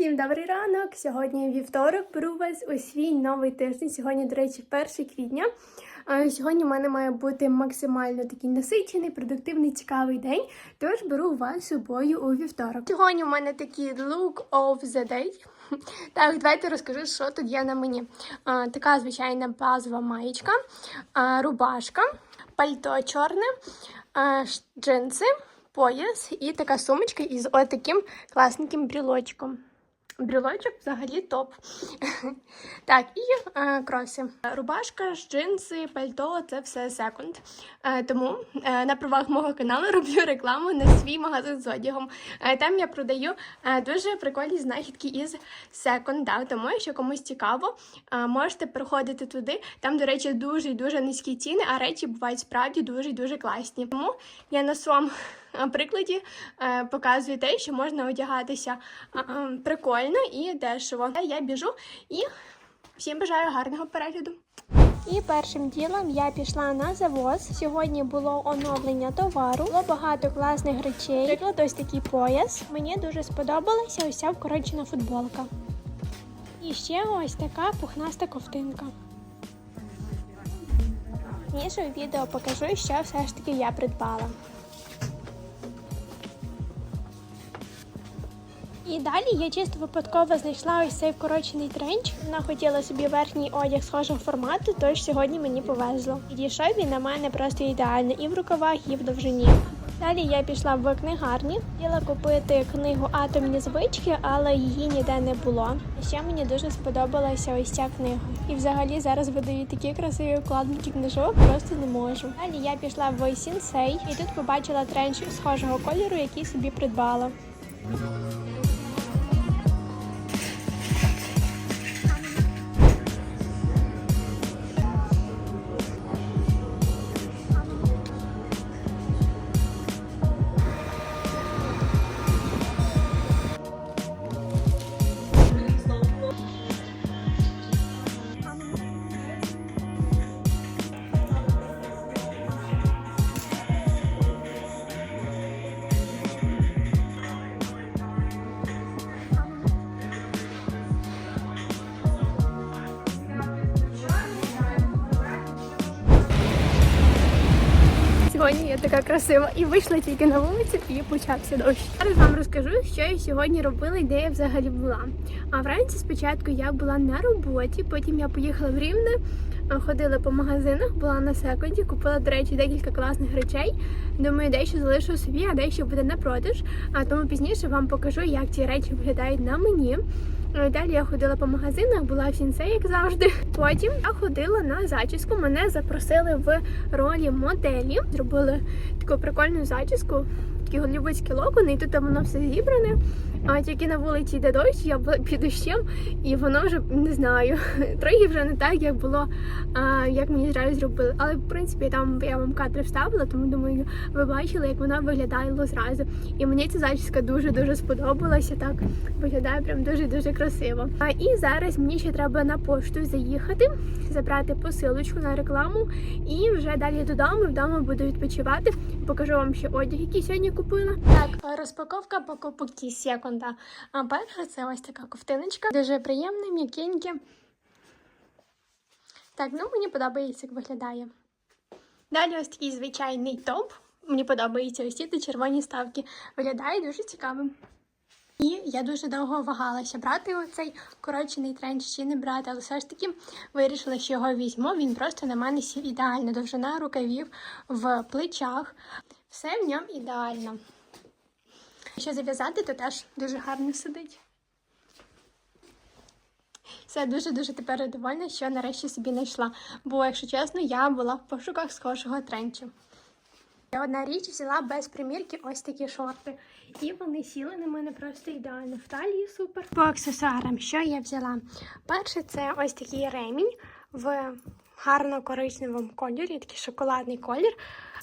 Всім добрий ранок! Сьогодні вівторок. Беру вас у свій новий тиждень. Сьогодні, до речі, 1 квітня. Сьогодні в мене має бути максимально такий насичений, продуктивний, цікавий день. Тож беру вас з собою у вівторок. Сьогодні у мене такий look of the day. Так, давайте розкажу, що тут є на мені. Така звичайна базова маєчка, рубашка, пальто чорне, джинси, пояс і така сумочка із отаким класненьким брілочком. Брілочок взагалі топ. так, і е, кроси. Рубашка, джинси, пальто це все секунд. Е, тому е, на правах мого каналу роблю рекламу на свій магазин з одягом. Е, там я продаю е, дуже прикольні знахідки із секонда. Тому, якщо комусь цікаво, е, можете приходити туди. Там, до речі, дуже і дуже низькі ціни, а речі бувають справді дуже і дуже класні. Тому я на е, прикладі е, показую те, що можна одягатися прикольно і дешево. Я біжу і всім бажаю гарного перегляду. І першим ділом я пішла на завоз. Сьогодні було оновлення товару. Було багато класних речей. Наприклад, ось такий пояс. Мені дуже сподобалася ось ця вкорочена футболка. І ще ось така пухнаста ковтинка. Ніже у відео покажу, що все ж таки я придбала. І далі я чисто випадково знайшла ось цей вкорочений тренч. Вона хотіла собі верхній одяг схожого формату, тож сьогодні мені повезло. Підійшов він на мене просто ідеально і в рукавах, і в довжині. Далі я пішла в книгарні, хотіла купити книгу Атомні звички, але її ніде не було. Ще мені дуже сподобалася ось ця книга. І взагалі зараз видають такі красиві вкладники книжок, просто не можу. Далі я пішла в Сінсей і тут побачила тренч схожого кольору, який собі придбала. Така красива і вийшла тільки на вулицю і почався дощ. Зараз вам розкажу, що я сьогодні робила і де я взагалі була. А вранці спочатку я була на роботі, потім я поїхала в Рівне, ходила по магазинах, була на секунді, купила, до речі, декілька класних речей. Думаю, дещо залишу собі, а дещо буде на продаж. А тому пізніше вам покажу, як ці речі виглядають на мені. Е, Далі я ходила по магазинах, була в сінце, як завжди. Потім я ходила на зачіску. Мене запросили в ролі моделі. Зробили таку прикольну зачіску, такі голівудські локони, і тут воно все зібране. А тільки на вулиці йде дощ, я під дощем, і воно вже не знаю, трохи вже не так, як було, а, як мені зразу зробили. Але в принципі там я вам кадри вставила, тому думаю, ви бачили, як вона виглядала зразу. І мені ця зачіска дуже дуже сподобалася. Так виглядає прям дуже дуже красиво. А і зараз мені ще треба на пошту заїхати, забрати посилочку на рекламу, і вже далі додому. Вдома буду відпочивати. Покажу вам ще одяг, який сьогодні купила. Так, розпаковка покупок із секунда. А перша це ось така ковтиночка, дуже приємна, м'якеньке. Так, ну мені подобається, як виглядає. Далі ось такий звичайний топ. Мені подобаються ось ці червоні ставки. Виглядає дуже цікавим. І я дуже довго вагалася брати оцей коротшений тренч чи не брати, але все ж таки вирішила, що його візьму. Він просто на мене сів ідеально. Довжина рукавів в плечах. Все в ньому ідеально. Якщо зав'язати, то теж дуже гарно сидить. Все дуже-дуже тепер довольна, що нарешті собі знайшла. Бо, якщо чесно, я була в пошуках схожого тренчу. Я одна річ взяла без примірки ось такі шорти. І вони сіли на мене просто ідеально. В талії супер. По аксесуарам, що я взяла? Перше, це ось такий ремінь в гарно-коричневому кольорі, такий шоколадний колір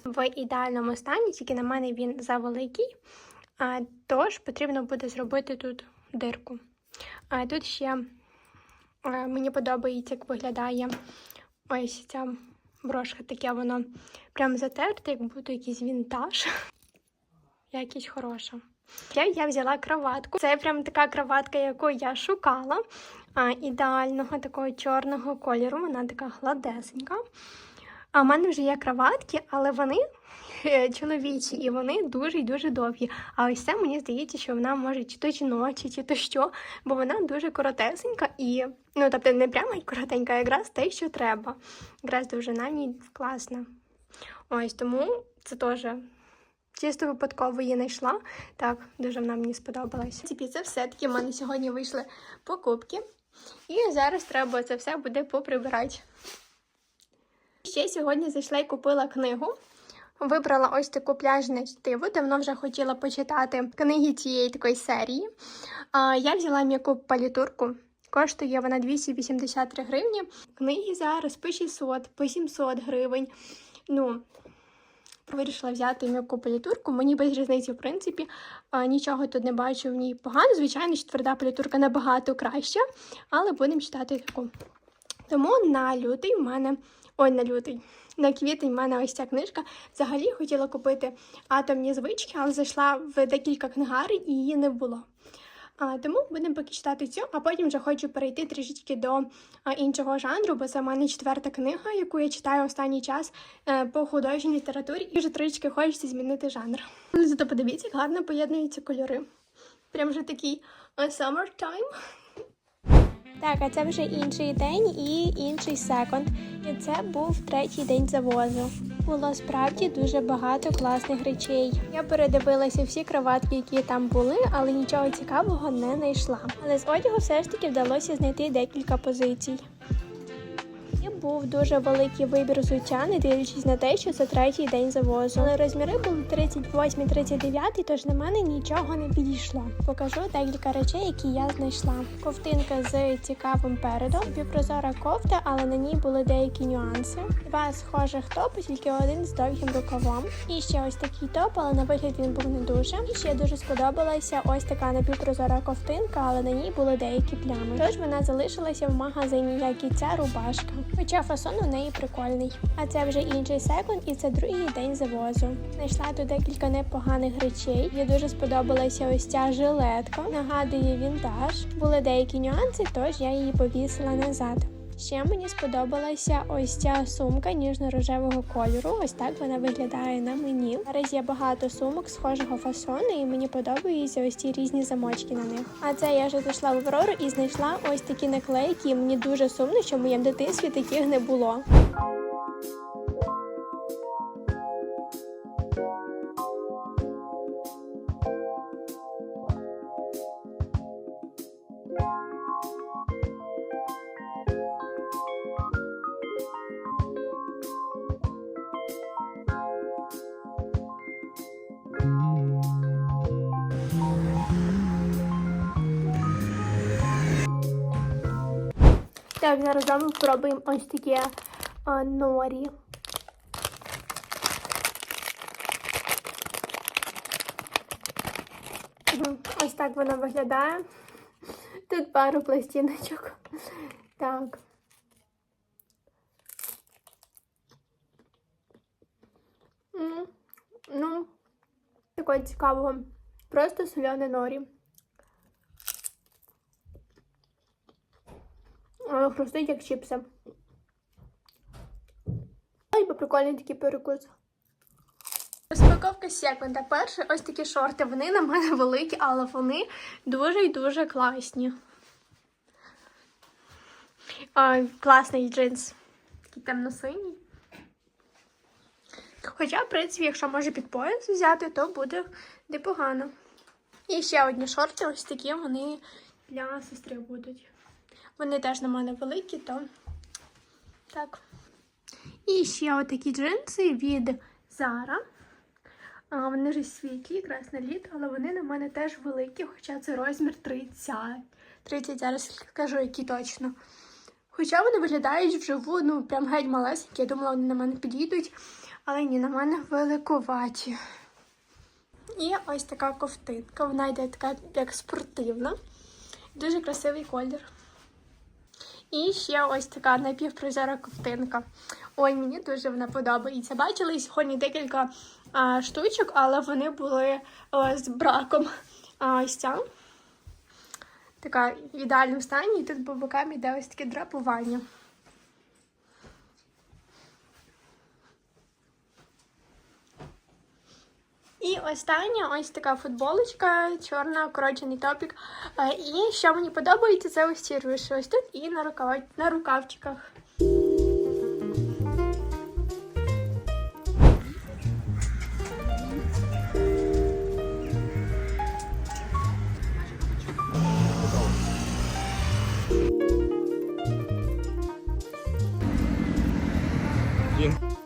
в ідеальному стані, тільки на мене він завеликий. Тож потрібно буде зробити тут дирку. А тут ще е, мені подобається, як виглядає ось ця брошка, таке воно прям затерте, як будто якийсь вінтаж. Якість хороша. Я, я взяла кроватку. Це прям така кроватка, яку я шукала. А, ідеального такого чорного кольору. Вона така гладесенька. А в мене вже є кроватки, але вони чоловічі і вони дуже і дуже довгі. А ось це мені здається, що вона може чи то жіночі, чи то що, бо вона дуже коротесенька і, ну тобто не прямо й коротенька, а якраз те, що треба. Якраз довжина в ній класна. Ось тому це теж чисто випадково її знайшла. Так, дуже вона мені сподобалася. Ці це все таки в мене сьогодні вийшли покупки. І зараз треба це все буде поприбирати. Ще сьогодні зайшла і купила книгу. Вибрала ось таку пляжне чтиво. Давно вже хотіла почитати книги цієї такої серії. Я взяла м'яку палітурку. Коштує вона 283 гривні. Книги зараз по 600, по 700 гривень. Ну, вирішила взяти м'яку палітурку. Мені без різниці, в принципі, нічого тут не бачу в ній погано. Звичайно, що тверда палітурка набагато краща, але будемо читати таку. Тому на лютий в мене. Ой, на лютий. На квітень в мене ось ця книжка. Взагалі хотіла купити атомні звички, але зайшла в декілька книгарень і її не було. А, тому будемо поки читати цю, а потім вже хочу перейти трішечки до а, іншого жанру, бо це в мене четверта книга, яку я читаю останній час е, по художній літературі, і вже трішки хочеться змінити жанр. Зато подивіться, як гарно поєднуються кольори. Прям вже такий е, summertime. Так, а це вже інший день і інший секонд. І це був третій день завозу. Було справді дуже багато класних речей. Я передивилася всі кроватки, які там були, але нічого цікавого не знайшла. Але з одягу все ж таки вдалося знайти декілька позицій. І був дуже великий вибір взуття, не дивлячись на те, що це третій день завозу. Але розміри були 38-39, тож на мене нічого не підійшло. Покажу декілька речей, які я знайшла. Ковтинка з цікавим передом, півпрозора кофта, але на ній були деякі нюанси. Два схожих топи, тільки один з довгим рукавом. І ще ось такий топ, але на вигляд він був не дуже. І ще дуже сподобалася ось така напівпрозора ковтинка, але на ній були деякі плями. Тож вона залишилася в магазині, як і ця рубашка. Хоча фасон у неї прикольний. А це вже інший секунд, і це другий день завозу. Знайшла тут декілька непоганих речей. Мені дуже сподобалася ось ця жилетка. Нагадує вінтаж. Були деякі нюанси, тож я її повісила назад. Ще мені сподобалася ось ця сумка ніжно-рожевого кольору. Ось так вона виглядає на мені. Зараз є багато сумок схожого фасону, і мені подобаються ось ці різні замочки на них. А це я вже зайшла в Аврору і знайшла ось такі наклейки. Мені дуже сумно, що в моєму дитинстві таких не було. Зараз з вами спробуємо ось таке норі. Ось так вона виглядає. Тут пару пластиночок. Так. Ну, такого цікавого. Просто соляне норі. Хрустить як чіпси. Ой, прикольний такий перекус. Розпаковка секунда. Перше, ось такі шорти. Вони на мене великі, але вони дуже і дуже класні. А, класний джинс. Такий темно-синій. Хоча, в принципі, якщо може під пояс взяти, то буде непогано. І ще одні шорти, ось такі, вони для сестри будуть. Вони теж на мене великі, то так. І ще отакі джинси від Zara. А, Вони ж світлі, якраз на літ, але вони на мене теж великі, хоча це розмір 30. 30, зараз скажу, які точно. Хоча вони виглядають вживу, ну, прям геть малесенькі. Я думала, вони на мене підійдуть, але ні, на мене великуваті. І ось така ковтинка. Вона йде така як спортивна. Дуже красивий колір. І ще ось така напівпрозора ковтинка. Ой, мені дуже вона подобається. Бачили сьогодні декілька а, штучок, але вони були а, з браком. А ось ця така в ідеальному стані, і тут по бокам іде ось таке драпування. І остання ось така футболочка, чорна, корочений топік. Е, і що мені подобається, це ось ці руші ось тут і на, рукав... на рукавчиках. Він.